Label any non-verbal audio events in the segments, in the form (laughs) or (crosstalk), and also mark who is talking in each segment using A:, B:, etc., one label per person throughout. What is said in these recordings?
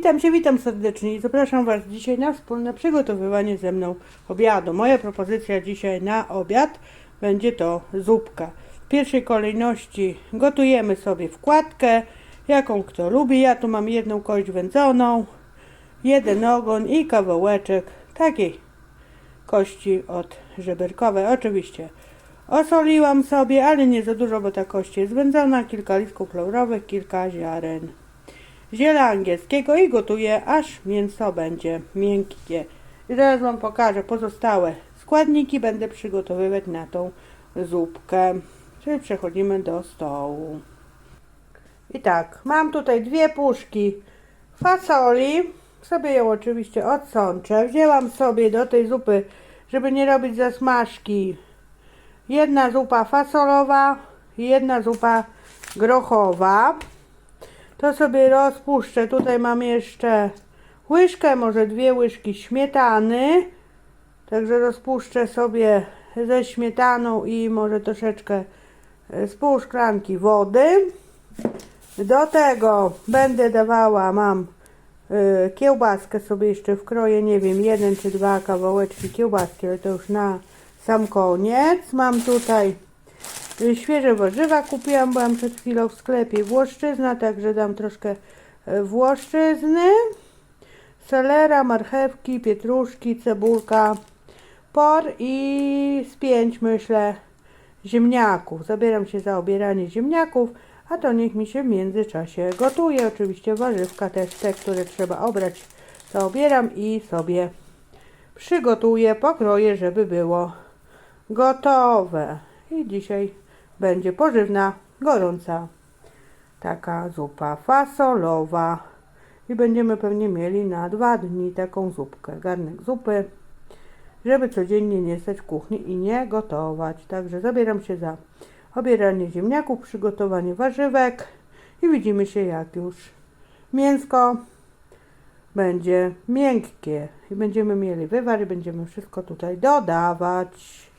A: Witam się, witam serdecznie i zapraszam Was dzisiaj na wspólne przygotowywanie ze mną obiadu. Moja propozycja dzisiaj na obiad będzie to zupka. W pierwszej kolejności gotujemy sobie wkładkę, jaką kto lubi. Ja tu mam jedną kość wędzoną, jeden ogon i kawałeczek takiej kości od żeberkowej. Oczywiście osoliłam sobie, ale nie za dużo, bo ta kość jest wędzona. Kilka listków laurowych, kilka ziaren ziela angielskiego i gotuję aż mięso będzie miękkie. I zaraz Wam pokażę pozostałe składniki. Będę przygotowywać na tą zupkę. Czyli przechodzimy do stołu. I tak, mam tutaj dwie puszki fasoli. Sobie ją oczywiście odsączę. Wzięłam sobie do tej zupy, żeby nie robić zasmażki, jedna zupa fasolowa jedna zupa grochowa. To sobie rozpuszczę. Tutaj mam jeszcze łyżkę, może dwie łyżki śmietany. Także rozpuszczę sobie ze śmietaną i może troszeczkę e, z pół szklanki wody. Do tego będę dawała, mam y, kiełbaskę sobie jeszcze wkroję, nie wiem, jeden czy dwa kawałeczki kiełbaski, ale to już na sam koniec. Mam tutaj świeże warzywa, kupiłam, byłam przed chwilą w sklepie włoszczyzna, także dam troszkę y, włoszczyzny, selera, marchewki, pietruszki, cebulka, por i z pięć myślę ziemniaków. Zabieram się za obieranie ziemniaków, a to niech mi się w międzyczasie gotuje. Oczywiście warzywka też te, które trzeba obrać, to obieram i sobie przygotuję, pokroję, żeby było gotowe. I dzisiaj będzie pożywna, gorąca taka zupa fasolowa. I będziemy pewnie mieli na dwa dni taką zupkę, garnek zupy, żeby codziennie nie stać w kuchni i nie gotować. Także zabieram się za obieranie ziemniaków, przygotowanie warzywek i widzimy się jak już mięsko będzie miękkie i będziemy mieli wywar i będziemy wszystko tutaj dodawać.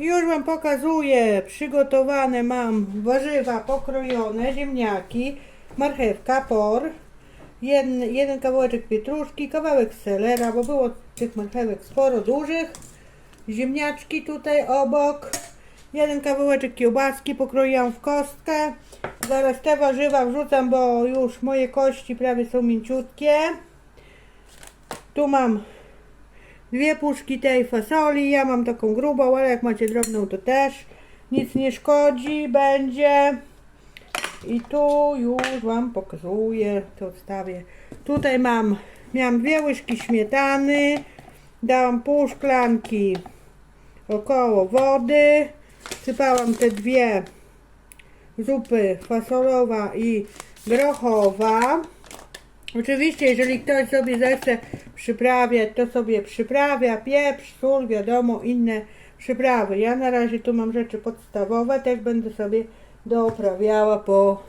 A: Już Wam pokazuję, przygotowane mam warzywa pokrojone, ziemniaki, marchewka, por, jeden, jeden kawałeczek pietruszki, kawałek selera, bo było tych marchewek sporo dużych, ziemniaczki tutaj obok, jeden kawałeczek kiełbaski pokroiłam w kostkę, zaraz te warzywa wrzucam, bo już moje kości prawie są mięciutkie, tu mam dwie puszki tej fasoli. Ja mam taką grubą, ale jak macie drobną to też nic nie szkodzi, będzie. I tu już Wam pokazuję, to odstawię. Tutaj mam, miałam dwie łyżki śmietany, dałam pół szklanki około wody, sypałam te dwie zupy fasolowa i grochowa. Oczywiście, jeżeli ktoś sobie zechce przyprawiać, to sobie przyprawia, pieprz, sól, wiadomo, inne przyprawy. Ja na razie tu mam rzeczy podstawowe, też będę sobie doprawiała po,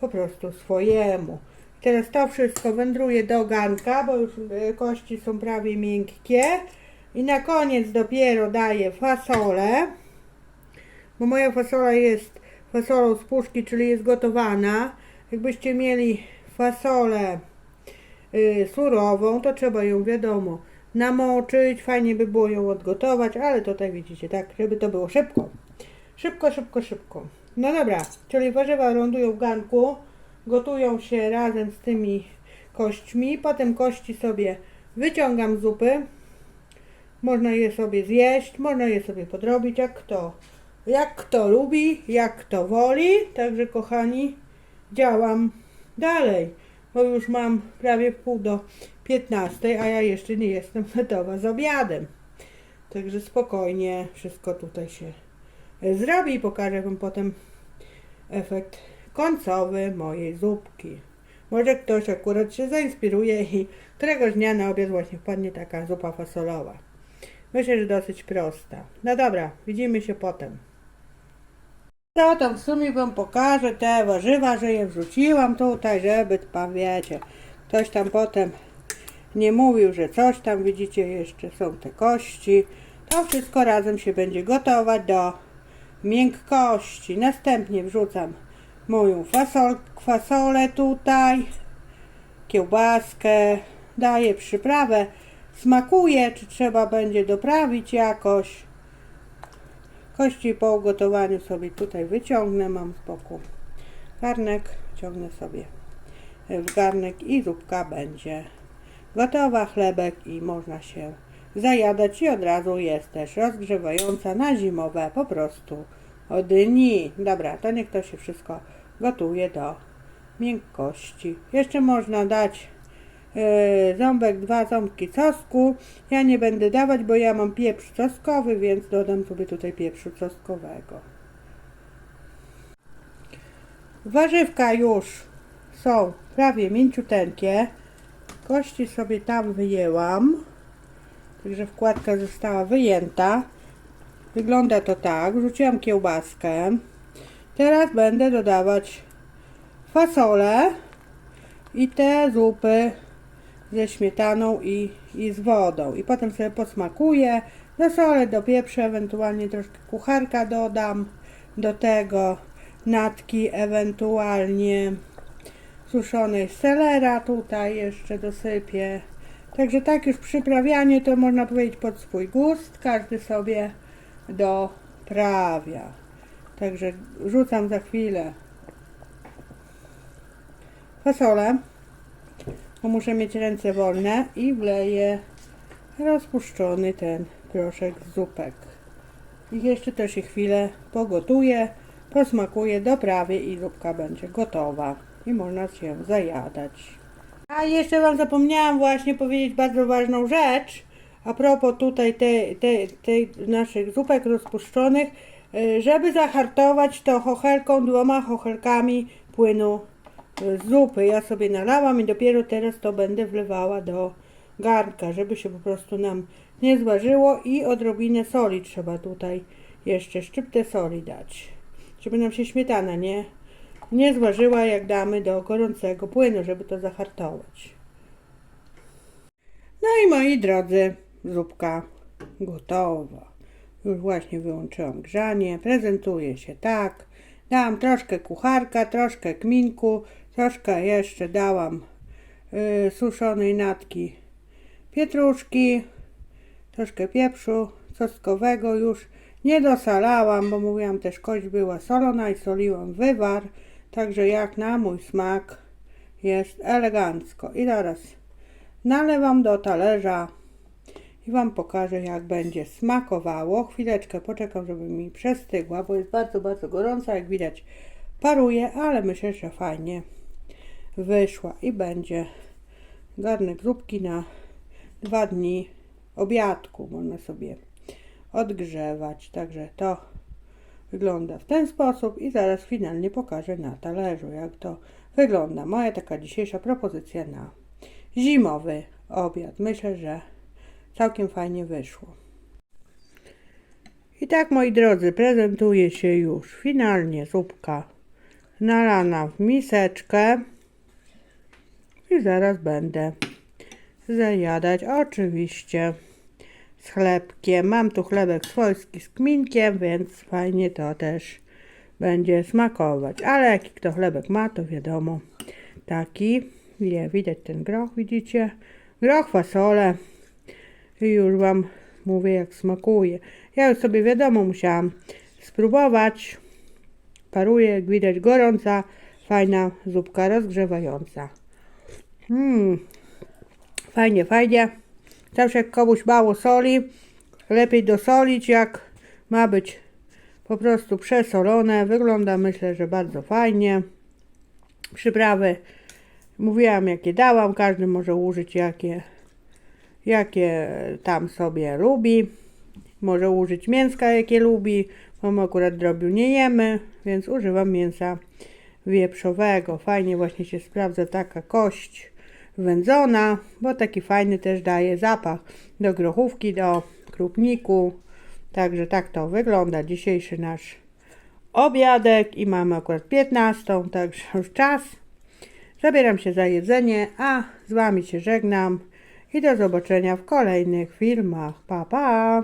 A: po prostu swojemu. Teraz to wszystko wędruje do garnka, bo już e, kości są prawie miękkie. I na koniec dopiero daję fasolę, bo moja fasola jest fasolą z puszki, czyli jest gotowana. Jakbyście mieli fasolę y, surową, to trzeba ją wiadomo namoczyć, fajnie by było ją odgotować, ale tutaj widzicie, tak, żeby to było szybko. Szybko, szybko, szybko. No dobra, czyli warzywa lądują w garnku, gotują się razem z tymi kośćmi, potem kości sobie wyciągam z zupy. Można je sobie zjeść, można je sobie podrobić, jak kto, jak kto lubi, jak kto woli. Także kochani, działam dalej, bo już mam prawie pół do 15, a ja jeszcze nie jestem (laughs) gotowa z obiadem. Także spokojnie wszystko tutaj się zrobi i pokażę Wam potem efekt końcowy mojej zupki. Może ktoś akurat się zainspiruje i któregoś dnia na obiad właśnie wpadnie taka zupa fasolowa. Myślę, że dosyć prosta. No dobra, widzimy się potem. No to w sumie wam pokażę te warzywa, że je wrzuciłam tutaj, żeby, pan wiecie, ktoś tam potem nie mówił, że coś tam, widzicie, jeszcze są te kości. To wszystko razem się będzie gotować do miękkości. Następnie wrzucam moją fasol, fasolę tutaj. kiełbaskę, daję przyprawę, smakuje, czy trzeba będzie doprawić jakoś. Kości po ugotowaniu sobie tutaj wyciągnę, mam z boku garnek, ciągnę sobie w garnek i zupka będzie gotowa, chlebek i można się zajadać i od razu jest też rozgrzewająca na zimowe po prostu dni. Dobra, to niech to się wszystko gotuje do miękkości. Jeszcze można dać ząbek, dwa ząbki cosku. Ja nie będę dawać, bo ja mam pieprz coskowy, więc dodam sobie tutaj pieprzu coskowego. Warzywka już są prawie mięciuteńkie. Kości sobie tam wyjęłam. Także wkładka została wyjęta. Wygląda to tak. Rzuciłam kiełbaskę. Teraz będę dodawać fasolę i te zupy ze śmietaną i, i z wodą. I potem sobie posmakuję. Dosolę, dopieprzę, ewentualnie troszkę kucharka dodam do tego. Natki ewentualnie suszonej selera tutaj jeszcze dosypię. Także tak już przyprawianie to można powiedzieć pod swój gust. Każdy sobie doprawia. Także rzucam za chwilę fasolę, bo muszę mieć ręce wolne i wleję rozpuszczony ten proszek z zupek. I jeszcze to się chwilę pogotuje, posmakuje, doprawię i zupka będzie gotowa i można się zajadać. A jeszcze Wam zapomniałam właśnie powiedzieć bardzo ważną rzecz. A propos tutaj tej te, te naszych zupek rozpuszczonych, y, żeby zahartować to chochelką, dwoma chochelkami płynu zupy. Ja sobie nalałam i dopiero teraz to będę wlewała do garnka, żeby się po prostu nam nie zważyło i odrobinę soli trzeba tutaj jeszcze szczyptę soli dać, żeby nam się śmietana nie nie zważyła, jak damy do gorącego płynu, żeby to zahartować. No i moi drodzy, zupka gotowa. Już właśnie wyłączyłam grzanie. Prezentuje się tak. Dałam troszkę kucharka, troszkę kminku, troszkę jeszcze dałam y, suszonej natki pietruszki, troszkę pieprzu czosnkowego już nie dosalałam, bo mówiłam też kość była solona i soliłam wywar. Także jak na mój smak jest elegancko. I teraz nalewam do talerza i Wam pokażę jak będzie smakowało. Chwileczkę poczekam, żeby mi przestygła, bo jest bardzo, bardzo gorąca. Jak widać paruje, ale myślę, że fajnie wyszła i będzie garnek zupki na dwa dni obiadku. Można sobie odgrzewać. Także to wygląda w ten sposób i zaraz finalnie pokażę na talerzu, jak to wygląda. Moja taka dzisiejsza propozycja na zimowy obiad. Myślę, że całkiem fajnie wyszło. I tak, moi drodzy, prezentuje się już finalnie zupka nalana w miseczkę i zaraz będę zajadać oczywiście z chlebkiem. Mam tu chlebek swojski z kminkiem, więc fajnie to też będzie smakować. Ale jaki kto chlebek ma, to wiadomo, taki. Je, widać ten groch, widzicie? Groch, fasole. I już Wam mówię, jak smakuje. Ja już sobie wiadomo musiałam spróbować. Paruje, jak widać, gorąca, fajna zupka rozgrzewająca. Mmm, fajnie, fajnie. Zawsze jak komuś mało soli, lepiej dosolić, jak ma być po prostu przesolone. Wygląda myślę, że bardzo fajnie. Przyprawy mówiłam jakie dałam, każdy może użyć jakie, jakie tam sobie lubi. Może użyć mięska jakie lubi, bo my akurat drobiu nie jemy, więc używam mięsa wieprzowego. Fajnie właśnie się sprawdza taka kość wędzona, bo taki fajny też daje zapach do grochówki, do krupniku. Także tak to wygląda dzisiejszy nasz obiadek i mamy akurat 15, także już czas. Zabieram się za jedzenie, a z Wami się żegnam i do zobaczenia w kolejnych filmach. Pa, pa!